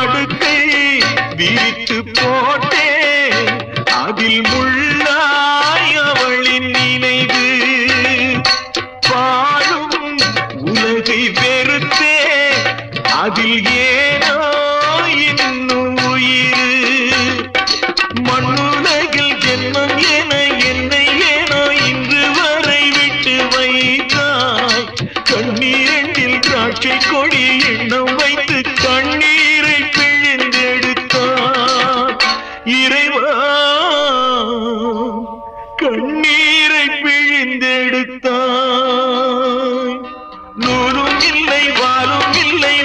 படுக்கை விரித்து போட்டேன் அதில் முள்ளாய் அவளின் நினைவு. பாழும் உலகை வெறுத்தே அதில் ஏனோ இன்னும் உயிர். மண்ணுலகில் ஜென்மம் என என்னை ஏனோ இன்று வரை விட்டு வைத்தாய். கண்ணீரண்டில் திராட்சை கொடி எண்ணம் பிழிந்தெடுத்தான் கண்ணீரை பிழிந்தெடுத்தான் நூலும் இல்லை வாழும் இல்லை